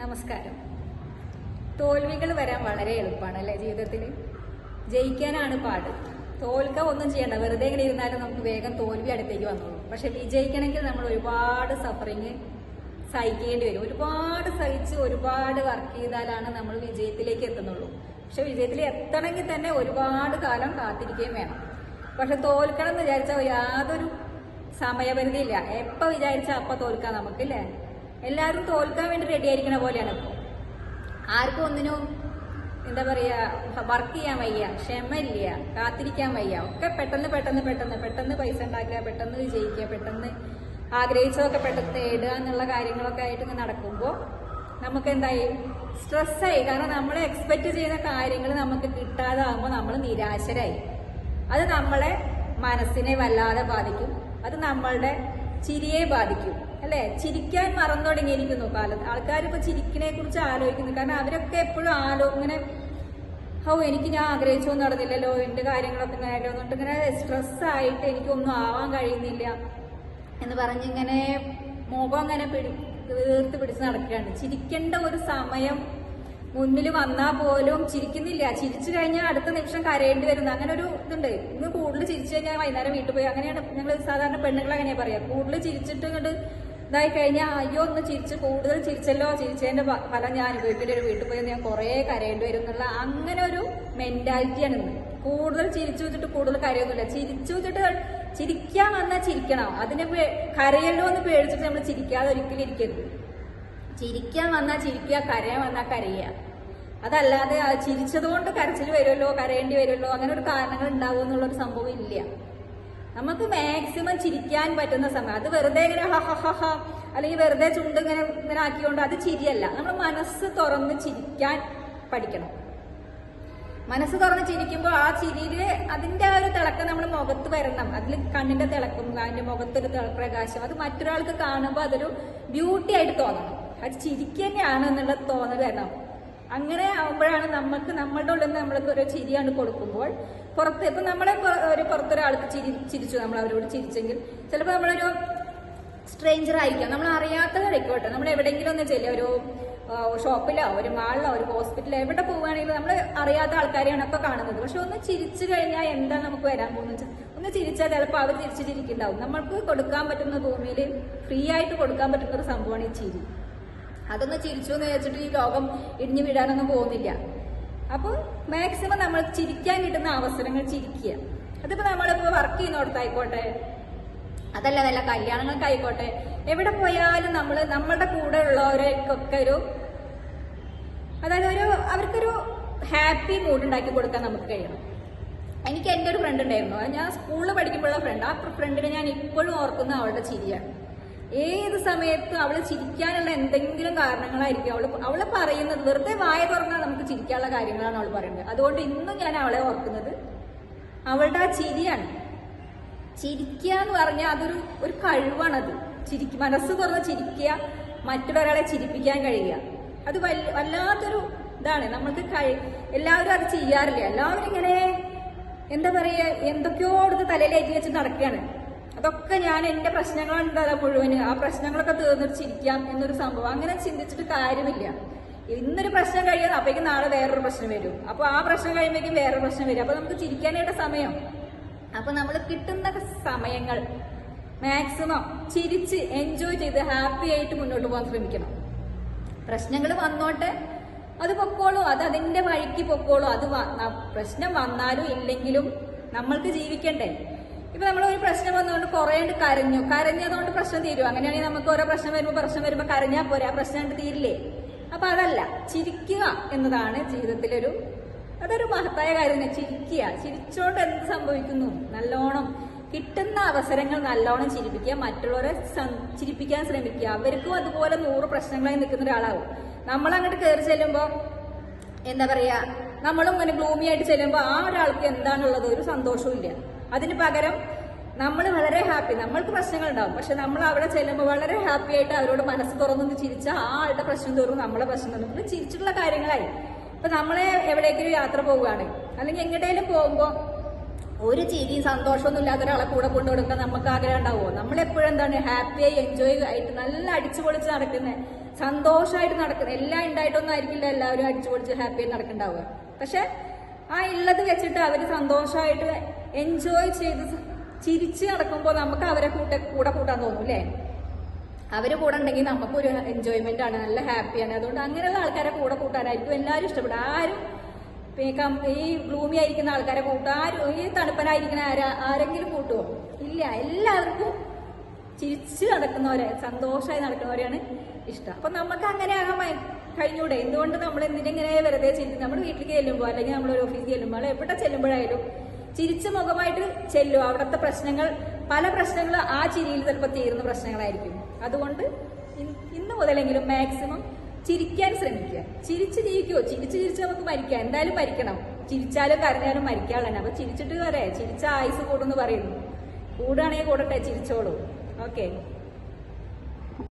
നമസ്കാരം. തോൽവികൾ വരാൻ വളരെ എളുപ്പമാണ് അല്ലേ ജീവിതത്തിൽ ജയിക്കാനാണ് പാട്. തോൽക്ക ഒന്നും ചെയ്യണ്ട. വെറുതെ ഇങ്ങനെ ഇരുന്നാലും നമുക്ക് വേഗം തോൽവി അടുത്തേക്ക് വന്നോളൂ പക്ഷെ വിജയിക്കണമെങ്കിൽ നമ്മൾ ഒരുപാട് സഫറിങ് സഹിക്കേണ്ടി വരും. ഒരുപാട് സഹിച്ച് ഒരുപാട് വർക്ക് ചെയ്താലാണ് നമ്മൾ വിജയത്തിലേക്ക് എത്തുന്നുള്ളൂ. പക്ഷെ വിജയത്തിൽ എത്തണമെങ്കിൽ തന്നെ ഒരുപാട് കാലം കാത്തിരിക്കുകയും വേണം. പക്ഷെ തോൽക്കണം എന്ന് വിചാരിച്ചാൽ യാതൊരു സമയപരിധിയില്ല. എപ്പോൾ വിചാരിച്ചാൽ അപ്പോൾ തോൽക്കാം നമുക്കില്ലേ എല്ലാവരും തോൽക്കാൻ വേണ്ടി റെഡി ആയിരിക്കണ പോലെയാണ് ഇപ്പോൾ ആർക്കും ഒന്നിനും എന്താ പറയുക വർക്ക് ചെയ്യാൻ വയ്യ ക്ഷമയില്ല കാത്തിരിക്കാൻ വയ്യ. ഒക്കെ പെട്ടെന്ന് പെട്ടെന്ന് പെട്ടെന്ന് പെട്ടെന്ന് പൈസ ഉണ്ടാക്കുക പെട്ടെന്ന് വിജയിക്കുക പെട്ടെന്ന് ആഗ്രഹിച്ചതൊക്കെ പെട്ടെന്ന് നേടുക എന്നുള്ള കാര്യങ്ങളൊക്കെ ആയിട്ട് ഇങ്ങനെ നടക്കുമ്പോൾ നമുക്ക് എന്തായി? സ്ട്രെസ്സായി കാരണം നമ്മൾ എക്സ്പെക്ട് ചെയ്യുന്ന കാര്യങ്ങൾ നമുക്ക് കിട്ടാതാകുമ്പോൾ നമ്മൾ നിരാശരായി. അത് നമ്മളെ മനസ്സിനെ വല്ലാതെ ബാധിക്കും. അത് നമ്മളുടെ ചിരിയെ ബാധിക്കും. അല്ലെ? ചിരിക്കാൻ മറന്നു തുടങ്ങിയിരിക്കുന്നു കാലത്ത്. ആൾക്കാർ ഇപ്പൊ ചിരിക്കിനെ കുറിച്ച് ആലോചിക്കുന്നു. കാരണം അവരൊക്കെ എപ്പോഴും ആലോ ഇങ്ങനെ ഓ എനിക്ക് ഞാൻ ആഗ്രഹിച്ചൊന്നും നടന്നില്ലല്ലോ എന്റെ കാര്യങ്ങളൊക്കെ ഇങ്ങനെ ആയല്ലോ എന്നിട്ട് ഇങ്ങനെ സ്ട്രെസ് ആയിട്ട് എനിക്കൊന്നും ആവാൻ കഴിയുന്നില്ല എന്ന് പറഞ്ഞിങ്ങനെ മുഖം അങ്ങനെ പിടി വീർത്ത് പിടിച്ച് നടക്കുകയാണ്. ചിരിക്കേണ്ട ഒരു സമയം മുന്നിൽ വന്നാൽ പോലും ചിരിക്കുന്നില്ല. ചിരിച്ചു കഴിഞ്ഞാൽ അടുത്ത നിമിഷം കരയേണ്ടി വരുന്നത് അങ്ങനെ ഒരു ഇതുണ്ട്. ഇന്ന് കൂടുതൽ ചിരിച്ചു കഴിഞ്ഞാൽ വൈകുന്നേരം വീട്ടിൽ പോയി. അങ്ങനെയാണ് ഞങ്ങൾ സാധാരണ പെണ്ണുങ്ങൾ അങ്ങനെയാ പറയാ. കൂടുതൽ ചിരിച്ചിട്ട് ഇങ്ങോട്ട് ഇതായി കഴിഞ്ഞാൽ അയ്യോ ഒന്ന് ചിരിച്ച് കൂടുതൽ ചിരിച്ചല്ലോ ചിരിച്ചതിന്റെ ഫലം ഞാൻ വീട്ടിൽ ഒരു വീട്ടിൽ പോയി ഞാൻ കുറെ കരയേണ്ടി വരും എന്നുള്ള അങ്ങനെ ഒരു മെന്റാലിറ്റിയാണ് ഇന്ന്. കൂടുതൽ ചിരിച്ചു വെച്ചിട്ട് കൂടുതൽ കരയൊന്നുമില്ല. ചിരിച്ചു വെച്ചിട്ട് ചിരിക്കാൻ വന്നാൽ ചിരിക്കണം. അതിനെ കരയല്ലോ എന്ന് പേടിച്ചിട്ട് നമ്മൾ ചിരിക്കാതെ ഒരിക്കലും ഇരിക്കരുത്. ചിരിക്കാൻ വന്നാൽ ചിരിക്കുക കരയാൻ വന്നാൽ കരയുക. അതല്ലാതെ ചിരിച്ചതുകൊണ്ട് കരച്ചിൽ വരുമല്ലോ കരയേണ്ടി വരുമല്ലോ അങ്ങനെ ഒരു കാരണങ്ങൾ ഉണ്ടാവും എന്നുള്ളൊരു സംഭവം ഇല്ല. നമുക്ക് മാക്സിമം ചിരിക്കാൻ പറ്റുന്ന സമയം അത് വെറുതെ ഇങ്ങനെ ഹ ഹ ഹ ഹ അല്ലെങ്കിൽ വെറുതെ ചുണ്ട് ഇങ്ങനെ ഇങ്ങനെ ആക്കിക്കൊണ്ട് അത് ചിരിയല്ല. നമ്മൾ മനസ്സ് തുറന്ന് ചിരിക്കാൻ പഠിക്കണം. മനസ്സ് തുറന്ന് ചിരിക്കുമ്പോൾ ആ ചിരിയിൽ അതിന്റെ ആ ഒരു തിളക്കം നമ്മൾ മുഖത്ത് വരണം. അതിൽ കണ്ണിന്റെ തിളക്കം അതിന്റെ മുഖത്തൊരു പ്രകാശം അത് മറ്റൊരാൾക്ക് കാണുമ്പോൾ അതൊരു ബ്യൂട്ടി ആയിട്ട് തോന്നണം. അത് ചിരിക്കന്നെയാണ് എന്നുള്ള തോന്നൽ വരണം. അങ്ങനെ ആവുമ്പോഴാണ് നമുക്ക് നമ്മളുടെ ഉള്ളിൽ നിന്ന് നമ്മൾക്ക് ഒരു ചിരിയാണ് കൊടുക്കുമ്പോൾ പുറത്ത് ഇപ്പൊ നമ്മളെ ഒരു പുറത്തൊരാൾക്ക് ചിരി ചിരിച്ചു നമ്മൾ അവരോട് ചിരിച്ചെങ്കിൽ ചിലപ്പോൾ നമ്മളൊരു സ്ട്രേഞ്ചർ ആയിരിക്കാം. നമ്മൾ അറിയാത്തവരായിക്കോട്ടെ നമ്മൾ എവിടെയെങ്കിലും ഒന്ന് ചെല്ലുക ഒരു ഷോപ്പിലോ ഒരു മാളിലോ ഒരു ഹോസ്പിറ്റലോ എവിടെ പോവുകയാണെങ്കിലും നമ്മൾ അറിയാത്ത ആൾക്കാരെയാണ് ഒക്കെ കാണുന്നത്. പക്ഷെ ഒന്ന് ചിരിച്ചു കഴിഞ്ഞാൽ എന്താ നമുക്ക് വരാൻ പോകുന്നത് വെച്ചാൽ ഒന്ന് ചിരിച്ചാൽ ചിലപ്പോൾ അവർ തിരിച്ചു ചിരിക്കുന്നുണ്ടാവും. നമ്മൾക്ക് കൊടുക്കാൻ പറ്റുന്ന ഭൂമിയിൽ ഫ്രീ ആയിട്ട് കൊടുക്കാൻ പറ്റുന്ന ഒരു സംഭവമാണ് ഈ ചിരി. അതൊന്ന് ചിരിച്ചു എന്ന് വെച്ചിട്ട് ഈ ലോകം ഇടിഞ്ഞു വീഴാനൊന്നും പോകുന്നില്ല. അപ്പോൾ മാക്സിമം നമ്മൾ ചിരിക്കാൻ കിട്ടുന്ന അവസരങ്ങൾ ചിരിക്കുക. അതിപ്പോ നമ്മളിപ്പോ വർക്ക് ചെയ്യുന്നിടത്തായിക്കോട്ടെ അതല്ല നല്ല കല്യാണങ്ങൾക്കായിക്കോട്ടെ എവിടെ പോയാലും നമ്മൾ നമ്മളുടെ കൂടെ ഉള്ളവരൊക്കെ ഒരു അതായത് ഒരു അവർക്കൊരു ഹാപ്പി മൂഡ് ഉണ്ടാക്കി കൊടുക്കാൻ നമുക്ക് കഴിയണം. എനിക്ക് എന്റെ ഒരു ഫ്രണ്ട് ഉണ്ടായിരുന്നു. ഞാൻ സ്കൂളിൽ പഠിക്കുമ്പോഴുള്ള ഫ്രണ്ട് ആ ഫ്രണ്ടിനെ ഞാൻ ഇപ്പോഴും ഓർക്കുന്ന അവളുടെ ചിരിയാണ്. ഏത് സമയത്തും അവൾ ചിരിക്കാനുള്ള എന്തെങ്കിലും കാരണങ്ങളായിരിക്കും? അവൾ അവൾ പറയുന്നത് വെറുതെ വായ തുറന്നാൽ നമുക്ക് ചിരിക്കാനുള്ള കാര്യങ്ങളാണ് അവൾ പറയുന്നത്. അതുകൊണ്ട് ഇന്നും ഞാൻ അവളെ ഓർക്കുന്നത് അവളുടെ ആ ചിരിയാണ്. ചിരിക്കുക എന്ന് പറഞ്ഞാൽ അതൊരു ഒരു കഴിവാണത്. ചിരിക്ക മനസ്സ് തുറന്ന് ചിരിക്കുക മറ്റൊരാളെ ചിരിപ്പിക്കാൻ കഴിയുക. അത് വല്ല- വല്ലാത്തൊരു ഇതാണ്. നമ്മൾക്ക് കഴി എല്ലാവരും അത് ചെയ്യാറില്ല? എല്ലാവരും ഇങ്ങനെ എന്താ പറയുക എന്തൊക്കെയോ എടുത്ത് തലയിലേറ്റി വെച്ച് നടക്കുകയാണ്. അതൊക്കെ ഞാൻ എന്റെ പ്രശ്നങ്ങളുണ്ടല്ലോ മുഴുവൻ. ആ പ്രശ്നങ്ങളൊക്കെ തീർന്നിരിച്ചിരിക്കാം എന്നൊരു സംഭവം. അങ്ങനെ ചിന്തിച്ചിട്ട് കാര്യമില്ല. ഇന്നൊരു പ്രശ്നം കഴിയുന്നത് അപ്പോഴേക്കും നാളെ വേറൊരു പ്രശ്നം വരും. അപ്പൊ ആ പ്രശ്നം കഴിയുമ്പോഴേക്കും വേറൊരു പ്രശ്നം വരും. അപ്പൊ നമുക്ക് ചിരിക്കാനായിട്ട് സമയം. അപ്പൊ നമ്മൾ കിട്ടുന്ന സമയങ്ങൾ മാക്സിമം ചിരിച്ച് എൻജോയ് ചെയ്ത് ഹാപ്പി ആയിട്ട് മുന്നോട്ട് പോകാൻ ശ്രമിക്കണം. പ്രശ്നങ്ങൾ വന്നോട്ടെ അത് പൊക്കോളൂ അത് അതിന്റെ വഴിക്ക് പൊക്കോളൂ. അത് പ്രശ്നം വന്നാലും ഇല്ലെങ്കിലും നമ്മൾക്ക് ജീവിക്കണ്ടേ? ഇപ്പൊ നമ്മൾ ഒരു പ്രശ്നം വന്നുകൊണ്ട് കുറേ കരഞ്ഞു. കരഞ്ഞതുകൊണ്ട് പ്രശ്നം തീരും. അങ്ങനെയാണെങ്കിൽ നമുക്ക് ഓരോ പ്രശ്നം വരുമ്പോൾ പ്രശ്നം വരുമ്പോൾ കരഞ്ഞാൽ പോരെ. ആ പ്രശ്നം തീരില്ലേ? അപ്പൊ അതല്ല. ചിരിക്കുക എന്നതാണ് ജീവിതത്തിലൊരു അതൊരു മഹത്തായ കാര്യം ചിരിക്കുക. ചിരിച്ചോണ്ട് എന്ത് സംഭവിക്കുന്നു? നല്ലോണം കിട്ടുന്ന അവസരങ്ങൾ നല്ലോണം ചിരിപ്പിക്കുക. മറ്റുള്ളവരെ ചിരിപ്പിക്കാൻ ശ്രമിക്കുക. അവർക്കും അതുപോലെ നൂറ് പ്രശ്നങ്ങളായി നിൽക്കുന്ന ഒരാളാവും. നമ്മൾ അങ്ങോട്ട് കയറി ചെല്ലുമ്പോൾ എന്താ പറയാ? നമ്മളും ഇങ്ങനെ ഗ്ലൂമി ആയിട്ട് ചെല്ലുമ്പോൾ ആ ഒരാൾക്ക് എന്താണുള്ളത് ഒരു സന്തോഷവും ഇല്ല. അതിന് പകരം നമ്മൾ വളരെ ഹാപ്പി. നമ്മൾക്ക് പ്രശ്നങ്ങൾ ഉണ്ടാവും പക്ഷെ നമ്മൾ അവിടെ ചെല്ലുമ്പോൾ വളരെ ഹാപ്പി ആയിട്ട് അവരോട് മനസ്സ് തുറന്നൊന്ന് ചിരിച്ചാൽ ആ ആളുടെ പ്രശ്നം തോറും നമ്മളെ പ്രശ്നം തോന്നും നമ്മൾ ചിരിച്ചിട്ടുള്ള കാര്യങ്ങളായി. ഇപ്പൊ നമ്മളെ എവിടേക്കൊരു യാത്ര പോവുകയാണ് അല്ലെങ്കിൽ എങ്ങോട്ടേലും പോകുമ്പോൾ ഒരു ചിരിയും സന്തോഷമൊന്നും ഇല്ലാത്ത ഒരാളെ കൂടെ കൊണ്ടുകൊടുക്കാൻ നമുക്ക് ആഗ്രഹം ഉണ്ടാവുമോ? നമ്മളെപ്പോഴും എന്താണ് ഹാപ്പിയായി എൻജോയ് ആയിട്ട് നല്ല അടിച്ചു പൊളിച്ച് നടക്കുന്ന സന്തോഷമായിട്ട് നടക്കുന്നത് എല്ലാം ഉണ്ടായിട്ടൊന്നും ആയിരിക്കില്ല എല്ലാവരും അടിച്ചു പൊളിച്ച് ഹാപ്പി ആയിട്ട് നടക്കണ്ടാവുക. പക്ഷെ ആ ഉള്ളത് വെച്ചിട്ട് അവർ സന്തോഷമായിട്ട് എൻജോയ് ചെയ്ത് ചിരിച്ച് നടക്കുമ്പോൾ നമുക്ക് അവരെ കൂട്ട കൂടെ കൂട്ടാൻ തോന്നും അല്ലേ അവർ കൂടെ ഉണ്ടെങ്കിൽ നമുക്കൊരു എൻജോയ്മെന്റ് ആണ് നല്ല ഹാപ്പിയാണ് അതുകൊണ്ട് അങ്ങനെയുള്ള ആൾക്കാരെ കൂടെ കൂട്ടാനായിരിക്കും എല്ലാവരും ഇഷ്ടപ്പെടും ആരും ഈ ഗ്ലൂമി ആയിരിക്കുന്ന ആൾക്കാരെ കൂട്ടും ആരും ഈ തണുപ്പനായിരിക്കുന്ന ആരാ ആരെങ്കിലും കൂട്ടുമോ ഇല്ല എല്ലാവർക്കും ചിരിച്ച് നടക്കുന്നവരെ സന്തോഷമായി നടക്കുന്നവരെയാണ് ഇഷ്ടം. അപ്പൊ നമുക്ക് അങ്ങനെ ആകാൻ കഴിഞ്ഞൂടെ? എന്തുകൊണ്ട് നമ്മൾ എന്തിനെങ്ങനെ വെറുതെ ചിരിക്കും നമ്മുടെ വീട്ടിലേക്ക് ചെല്ലുമ്പോൾ അല്ലെങ്കിൽ നമ്മൾ ഒരു ഓഫീസിൽ ചെല്ലുമ്പോൾ എവിടെ ചെല്ലുമ്പോഴായാലും ചിരിച്ച മുഖമായിട്ട് ചെല്ലും. അവിടുത്തെ പ്രശ്നങ്ങൾ പല പ്രശ്നങ്ങളും ആ ചിരിയിൽ ചിലപ്പോൾ തീരുന്ന പ്രശ്നങ്ങളായിരിക്കും. അതുകൊണ്ട് ഇന്ന് മുതലെങ്കിലും മാക്സിമം ചിരിക്കാൻ ശ്രമിക്കുക. ചിരിച്ച് ജീവിക്കുമോ ചിരിച്ച് ചിരിച്ച് നമുക്ക് മരിക്കാം. എന്തായാലും മരിക്കണം. ചിരിച്ചാലും കരഞ്ഞാലും മരിക്കാളാണ് അപ്പൊ ചിരിച്ചിട്ട് വരെ. ചിരിച്ച ആയുസ് കൂടുമെന്ന് പറയുന്നു. കൂടുകയാണെങ്കിൽ കൂടട്ടെ ചിരിച്ചോളൂ. ഓക്കെ